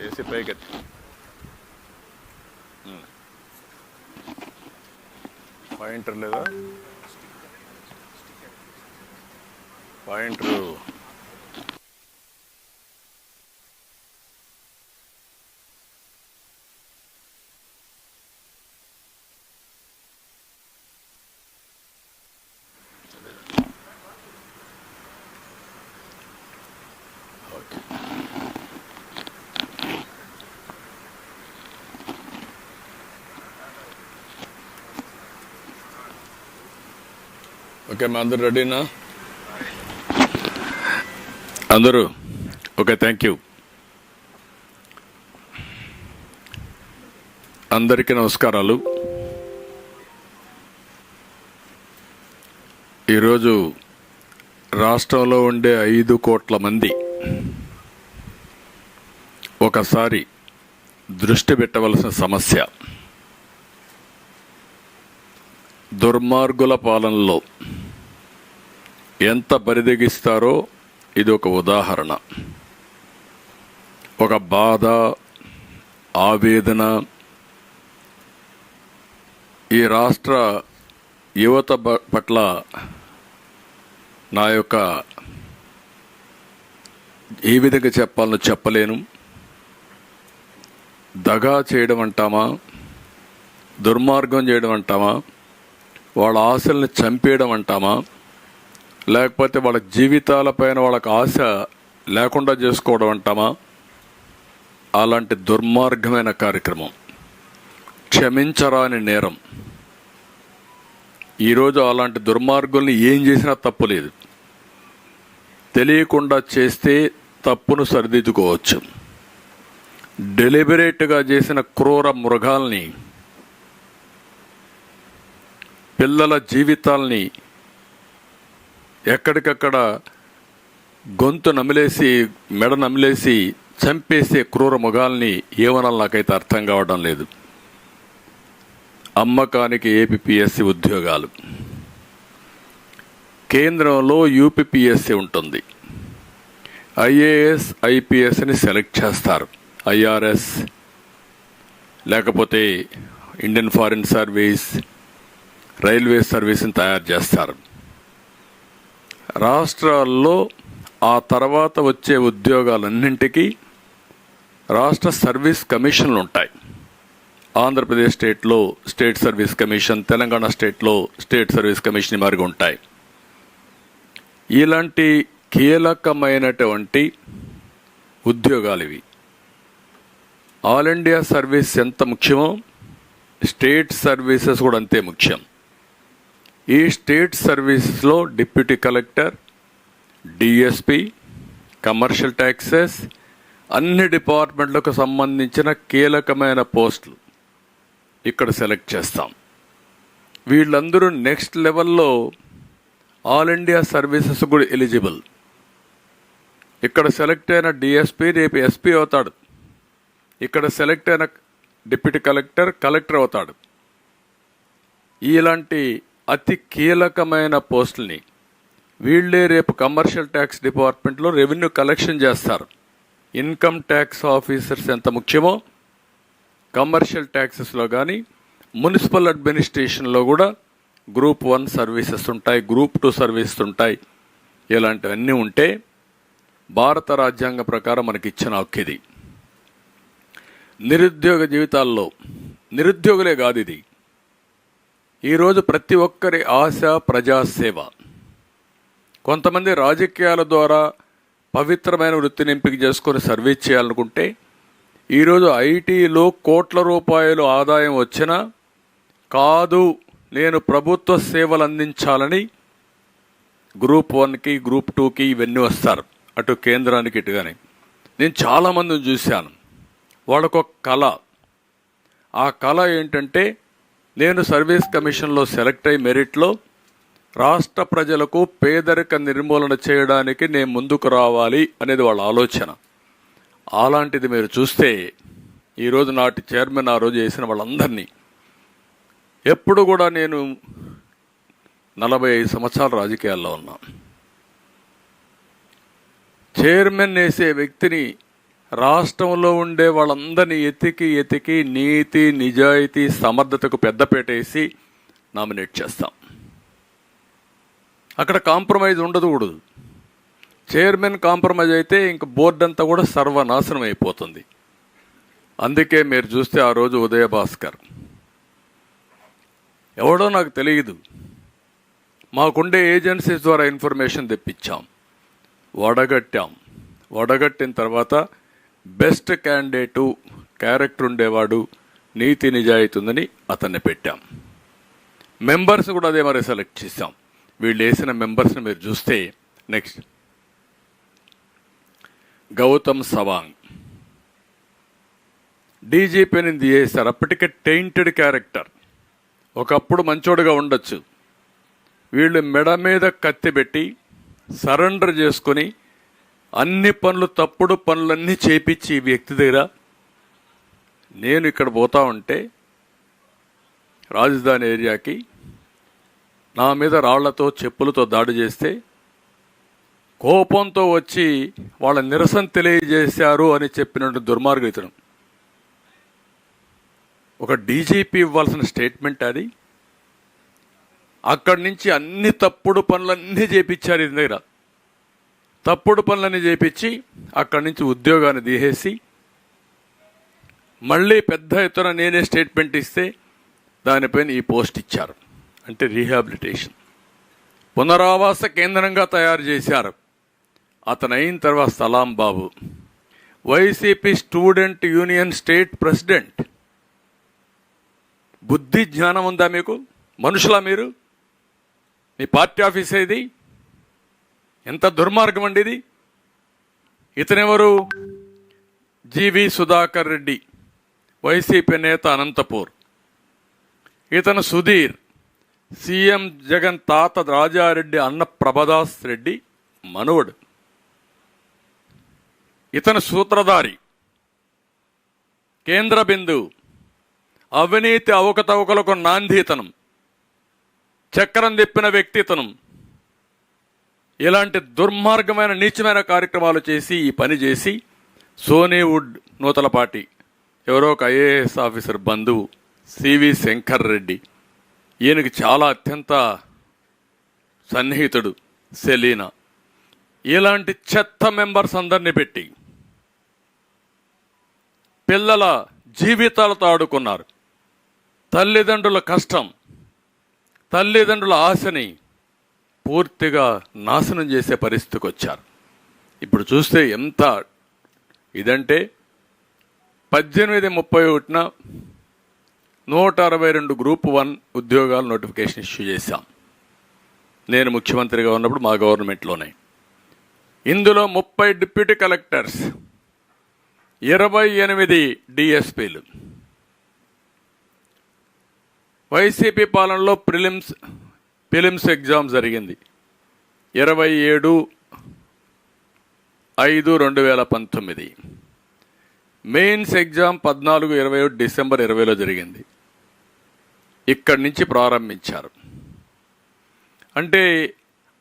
AC పైకెత్తి pointer లేదా? Pointer okay okay మా అందరు రెడీనా? అందరూ ఓకే థ్యాంక్ యూ అందరికీ నమస్కారాలు. ఈరోజు రాష్ట్రంలో ఉండే ఐదు కోట్ల మంది ఒకసారి దృష్టి పెట్టవలసిన సమస్య. దుర్మార్గుల పాలనలో ఎంత బరిదెగిస్తారో ఇది ఒక ఉదాహరణ. ఒక బాధ ఆవేదన ఈ రాష్ట్ర యువత బ- పట్ల నా యొక్క ఏ విధంగా చెప్పాలో చెప్పలేను. దగా చేయడం అంటామా? దుర్మార్గం చేయడం అంటామా? వాళ్ళ ఆశల్ని చంపేయడం అంటామా? లేకపోతే వాళ్ళ జీవితాలపైన వాళ్ళకి ఆశ లేకుండా చేసుకోవడం అంటామా? అలాంటి దుర్మార్గమైన కార్యక్రమం. క్షమించరాని నేరం. ఈరోజు అలాంటి దుర్మార్గుల్ని ఏం చేసినా తప్పు లేదు. తెలియకుండా చేస్తే తప్పును సరిదిద్దుకోవచ్చు. డెలిబరేట్గా చేసిన క్రూర మృగాల్ని పిల్లల జీవితాల్ని ఎక్కడికక్కడ గొంతు నమిలేసి మెడ నమిలేసి చంపేసే క్రూర ముఖాల్ని ఏమనాలి నాకైతే అర్థం కావడం లేదు. అమ్మకానికి ఏపీఎస్సి ఉద్యోగాలు. కేంద్రంలో యూపీపీఎస్సీ ఉంటుంది. ఐఏఎస్ ఐపీఎస్ని సెలెక్ట్ చేస్తారు. ఐఆర్ఎస్ లేకపోతే ఇండియన్ ఫారిన్ సర్వీస్ రైల్వే సర్వీస్ని తయారు చేస్తారు. రాష్ట్రాల్లో ఆ తర్వాత వచ్చే ఉద్యోగాలన్నింటికీ రాష్ట్ర సర్వీస్ కమిషన్లు ఉంటాయి ఆంధ్రప్రదేశ్ స్టేట్లో స్టేట్ సర్వీస్ కమిషన్ తెలంగాణ స్టేట్లో స్టేట్ సర్వీస్ కమిషన్ మారిగా ఉంటాయి. ఇలాంటి కీలకమైనటువంటి ఉద్యోగాలు ఇవి ఆల్ ఇండియా సర్వీస్ ఎంత ముఖ్యమో స్టేట్ సర్వీసెస్ కూడా అంతే ముఖ్యం. ఈ స్టేట్ సర్వీసెస్లో deputy collector DSP commercial taxes అన్ని డిపార్ట్మెంట్లకు సంబంధించిన కీలకమైన పోస్టులు ఇక్కడ సెలెక్ట్ చేస్తాం. వీళ్ళందరూ నెక్స్ట్ లెవెల్లో ఆల్ ఇండియా సర్వీసెస్ కూడా ఎలిజిబుల్. ఇక్కడ సెలెక్ట్ అయిన డిఎస్పి రేపు ఎస్పీ అవుతాడు. ఇక్కడ సెలెక్ట్ అయిన డిప్యూటీ కలెక్టర్ కలెక్టర్ అవుతాడు. ఇలాంటి అతి కీలకమైన పోస్టుల్ని. వీళ్ళే రేపు కమర్షియల్ ట్యాక్స్ డిపార్ట్మెంట్లో రెవెన్యూ కలెక్షన్ చేస్తారు. ఇన్కమ్ ట్యాక్స్ ఆఫీసర్స్ ఎంత ముఖ్యమో కమర్షియల్ ట్యాక్సెస్లో కానీ మున్సిపల్ అడ్మినిస్ట్రేషన్లో కూడా గ్రూప్ వన్ సర్వీసెస్ ఉంటాయి గ్రూప్ టూ సర్వీసెస్ ఉంటాయి. ఇలాంటివన్నీ ఉంటే భారత రాజ్యాంగ ప్రకారం మనకి ఇచ్చిన హక్కు ఇది. నిరుద్యోగ జీవితాల్లో నిరుద్యోగులే కాదు ఇది. ఈరోజు ప్రతి ఒక్కరి ఆశ ప్రజాసేవ కొంతమంది రాజకీయాల ద్వారా పవిత్రమైన వృత్తిని ఎంపిక చేసుకొని సర్వీస్ చేయాలనుకుంటే ఈరోజు ఐటీలో కోట్ల రూపాయలు ఆదాయం వచ్చినా కాదు నేను ప్రభుత్వ సేవలు అందించాలని గ్రూప్ వన్కి గ్రూప్ టూకి ఇవన్నీ వస్తారు. అటు కేంద్రానికి ఇటుగానే. నేను చాలామందిని చూశాను. వాళ్ళకొక కళ. ఆ కళ ఏంటంటే నేను సర్వీస్ కమిషన్లో సెలెక్ట్ అయ్యి మెరిట్లో రాష్ట్ర ప్రజలకు పేదరిక నిర్మూలన చేయడానికి నేను ముందుకు రావాలి అనేది వాళ్ళ ఆలోచన. అలాంటిది మీరు చూస్తే ఈరోజు నాటి చైర్మన్ ఆ రోజు చేసిన వాళ్ళందరినీ. ఎప్పుడు కూడా నేను నలభై ఐదు సంవత్సరాల రాజకీయాల్లో ఉన్నా. చైర్మన్ వేసే వ్యక్తిని రాష్ట్రంలో ఉండే వాళ్ళందరినీ ఎతికి ఎతికి నీతి నిజాయితీ సమర్థతకు పెద్దపేటేసి నామినేట్ చేస్తాం. అక్కడ కాంప్రమైజ్ ఉండకూడదు చైర్మన్ కాంప్రమైజ్ అయితే ఇంక బోర్డు అంతా కూడా సర్వనాశనం అయిపోతుంది. అందుకే మీరు చూస్తే ఆ రోజు ఉదయ భాస్కర్ ఎవడో నాకు తెలియదు. మాకుండే ఏజెన్సీస్ ద్వారా ఇన్ఫర్మేషన్ తెప్పించాం. వడగట్టాం. వడగట్టిన తర్వాత బెస్ట్ క్యాండిడేటు క్యారెక్టర్ ఉండేవాడు నీతి నిజాయితీ ఉందని అతన్ని పెట్టాం. మెంబర్స్ కూడా అదే మరి సెలెక్ట్ చేసాం వీళ్ళు వేసిన మెంబర్స్ని మీరు చూస్తే నెక్స్ట్. గౌతమ్ సవాంగ్. డీజీపీని చేశారు. అప్పటికే టెయింటెడ్ క్యారెక్టర్ ఒకప్పుడు మంచోడుగా ఉండొచ్చు. వీళ్ళు మెడ మీద కత్తి పెట్టి సరెండర్ చేసుకొని అన్ని పనులు తప్పుడు పనులన్నీ చేపించి ఈ వ్యక్తి దగ్గర నేను ఇక్కడ పోతా ఉంటే రాజధాని ఏరియాకి నా మీద రాళ్ళతో చెప్పులతో దాడి చేస్తే కోపంతో వచ్చి వాళ్ళ నిరసన తెలియజేశారు అని చెప్పినట్టు దుర్మార్గితనం ఒక డీజీపీ ఇవ్వాల్సిన స్టేట్మెంట్ అది. అక్కడి నుంచి అన్ని తప్పుడు పనులన్నీ చేపించారు ఇది దగ్గర. తప్పుడు పనులన్నీ చేపించి అక్కడి నుంచి ఉద్యోగాన్ని తీసేసి మళ్ళీ పెద్ద ఎత్తున నేనే స్టేట్మెంట్ ఇస్తే దానిపైన ఈ పోస్ట్ ఇచ్చారు. అంటే రీహాబిలిటేషన్. పునరావాస కేంద్రంగా తయారు చేశారు. అతను అయిన తర్వాత Salam Babu. YCP student union state president. బుద్ధి జ్ఞానం ఉందా మీకు? మనుషులా మీరు? మీ పార్టీ ఆఫీస్ ఏది? ఎంత దుర్మార్గం అండి ఇది. ఇతనెవరు? జీవి సుధాకర్ రెడ్డి వైసీపీ నేత అనంతపూర్. ఇతను సుధీర్ సీఎం జగన్ తాత రాజారెడ్డి అన్న ప్రభదాస్ రెడ్డి మనవడు. ఇతను సూత్రధారి. కేంద్ర బిందు అవినీతి అవకతవకలకు నాంది ఇతనం. చక్రం తిప్పిన వ్యక్తి ఇతనం. ఇలాంటి దుర్మార్గమైన నీచమైన కార్యక్రమాలు చేసి ఈ పని చేసి సోనీవుడ్ నూతలపాటి ఎవరో ఒక ఐఏఎస్ ఆఫీసర్ బంధువు సివి శంకర్ రెడ్డి. ఈయనకి చాలా అత్యంత సన్నిహితుడు సెలీనా. ఇలాంటి చెత్త మెంబర్స్ అందరినీ పెట్టి పిల్లల జీవితాలతో ఆడుకున్నారు తల్లిదండ్రుల కష్టం తల్లిదండ్రుల ఆశని పూర్తిగా నాశనం చేసే పరిస్థితికి వచ్చారు. ఇప్పుడు చూస్తే ఎంత ఇదంటే పద్దెనిమిది ముప్పై ఒకటిన నూట అరవై రెండు గ్రూప్ వన్ ఉద్యోగాలు నోటిఫికేషన్ ఇష్యూ చేశాం. నేను ముఖ్యమంత్రిగా ఉన్నప్పుడు మా గవర్నమెంట్లోనే. ఇందులో ముప్పై డిప్యూటీ కలెక్టర్స్ ఇరవై ఎనిమిది డిఎస్పీలు. వైసీపీ పాలనలో ప్రిలిమ్స్ ఫిలిమ్స్ ఎగ్జామ్ జరిగింది. ఇరవై ఏడు ఐదు రెండు వేల పంతొమ్మిది. మెయిన్స్ ఎగ్జామ్ పద్నాలుగు ఇరవై ఒకటి డిసెంబర్ ఇరవైలో జరిగింది. ఇక్కడి నుంచి ప్రారంభించారు. అంటే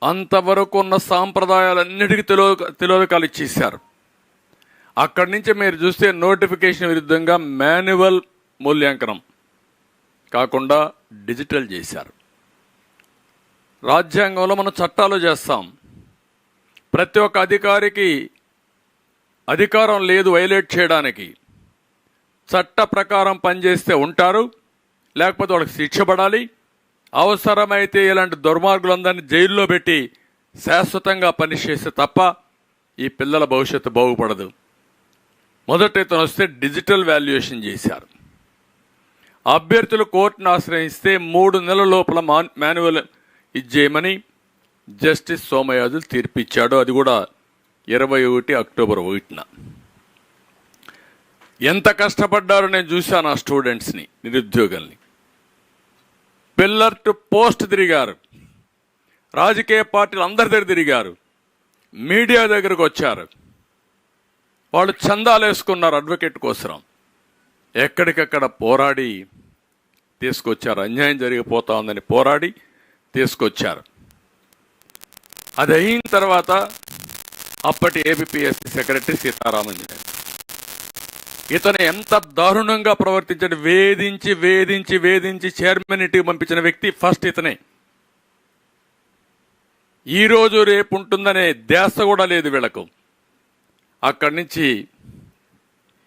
అంతవరకు ఉన్న సాంప్రదాయాలన్నిటికీ తెలో తెలియకాలు ఇచ్చేసారు అక్కడి నుంచి మీరు చూస్తే నోటిఫికేషన్ విరుద్ధంగా మాన్యువల్ మూల్యాంకనం కాకుండా డిజిటల్ చేశారు. రాజ్యాంగంలో మనం చట్టాలు చేస్తాం. ప్రతి ఒక్క అధికారికి అధికారం లేదు వైలేట్ చేయడానికి. చట్ట ప్రకారం పనిచేస్తే ఉంటారు లేకపోతే వాళ్ళకి శిక్ష పడాలి. అవసరమైతే ఇలాంటి దుర్మార్గులందరినీ జైల్లో పెట్టి శాశ్వతంగా పనిచేస్తే తప్ప ఈ పిల్లల భవిష్యత్తు బాగుపడదు. మొదట ఇతను వస్తే డిజిటల్ వాల్యుయేషన్ చేశారు. అభ్యర్థులు కోర్టును ఆశ్రయిస్తే మూడు నెలల లోపల మాన్ మాన్యువల్ ఇచ్చేయమని జస్టిస్ సోమయాజులు తీర్పిచ్చాడు. అది కూడా ఇరవై ఒకటి అక్టోబర్ ఒకటిన. ఎంత కష్టపడ్డారో నేను చూశాను ఆ స్టూడెంట్స్ని నిరుద్యోగుల్ని. పిల్లర్ టు పోస్ట్ తిరిగారు. రాజకీయ పార్టీలు అందరి దగ్గర తిరిగారు. మీడియా దగ్గరకు వచ్చారు. వాళ్ళు చందాలు వేసుకున్నారు అడ్వకేట్ కోసం ఎక్కడికక్కడ పోరాడి తీసుకొచ్చారు. అన్యాయం జరిగిపోతా ఉందని పోరాడి తీసుకొచ్చారు. అది అయిన తర్వాత అప్పటి ఏబిపిఎస్సి సెక్రటరీ సీతారామన్ ఇతను ఎంత దారుణంగా ప్రవర్తించాడు వేధించి వేధించి వేధించి చైర్మన్ ఇంటికి పంపించిన వ్యక్తి ఫస్ట్ ఇతనే. ఈ రోజు రేపు ఉంటుందనే ధ్యాస కూడా లేదు వీళ్ళకు. అక్కడి నుంచి